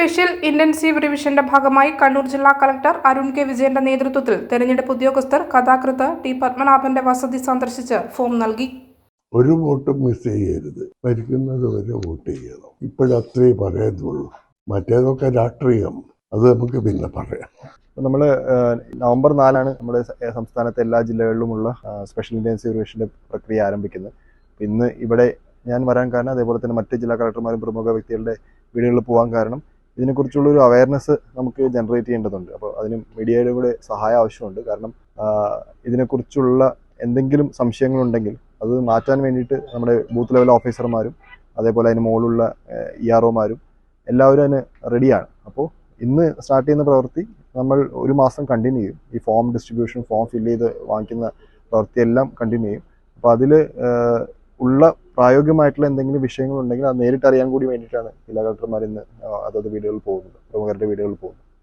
Special intensive റിവിഷന്റെ ഭാഗമായി കണ്ണൂർ ജില്ലാ collector Arun K വിജയന്റെ നേതൃത്വത്തിൽ തെരഞ്ഞെടുപ്പ് ഉദ്യോഗസ്ഥർ കഥാകൃത്ത് ടി പത്മനാഭന്റെ വസതി സന്ദർശിച്ച് ഫോം നൽകി. ഒരു വോട്ടും മിസ് ചെയ്യരുത്. മരിക്കുന്നത് വരെ വോട്ട് ചെയ്യണം. ഇപ്പോഴത്രേ പറയുന്നുള്ളൂ മറ്റേതൊക്കെ രാഷ്ട്രീയം അത് നമുക്ക് പിന്നെ പറയാം. നമ്മൾ നവംബർ നാലാണ് നമ്മുടെ സംസ്ഥാനത്തെ എല്ലാ ജില്ലകളിലുമുള്ള സ്പെഷ്യൽ ഇന്റൻസീവ് റിവിഷന്റെ പ്രക്രിയ ആരംഭിക്കുന്നത്. ഇന്ന് ഇവിടെ ഞാൻ വരാൻ കാരണം അതേപോലെ തന്നെ മറ്റ് ജില്ലാ കളക്ടർമാരും പ്രമുഖ വ്യക്തികളുടെ വീടുകളിൽ പോകാൻ കാരണം ഇതിനെക്കുറിച്ചുള്ള ഒരു അവയർനെസ് നമുക്ക് ജനറേറ്റ് ചെയ്യേണ്ടതുണ്ട്. അപ്പോൾ അതിന് മീഡിയയുടെ കൂടെ സഹായം ആവശ്യമുണ്ട്. കാരണം ഇതിനെക്കുറിച്ചുള്ള എന്തെങ്കിലും സംശയങ്ങളുണ്ടെങ്കിൽ അത് മാറ്റാൻ വേണ്ടിയിട്ട് നമ്മുടെ ബൂത്ത് ലെവൽ ഓഫീസർമാരും അതേപോലെ അതിന് മുകളിലുള്ള ഇ ആർ ഒമാരും എല്ലാവരും അതിന് റെഡിയാണ് അപ്പോൾ ഇന്ന് സ്റ്റാർട്ട് ചെയ്യുന്ന പ്രവൃത്തി നമ്മൾ ഒരു മാസം കണ്ടിന്യൂ ചെയ്യും. ഈ ഫോം ഡിസ്ട്രിബ്യൂഷൻ ഫോം ഫില്ല് ചെയ്ത് വാങ്ങിക്കുന്ന പ്രവൃത്തിയെല്ലാം കണ്ടിന്യൂ ചെയ്യും. അപ്പോൾ അതിൽ ഉള്ള പ്രായോഗികമായിട്ടുള്ള എന്തെങ്കിലും വിഷയങ്ങളുണ്ടെങ്കിൽ അത് നേരിട്ട് അറിയാൻ കൂടി വേണ്ടിയിട്ടാണ് ജില്ലാ കളക്ടർമാർ ഇന്ന് അതത് വീടുകളിൽ പോകുന്നത് പ്രമുഖരുടെ വീടുകളിൽ പോകുന്നത്.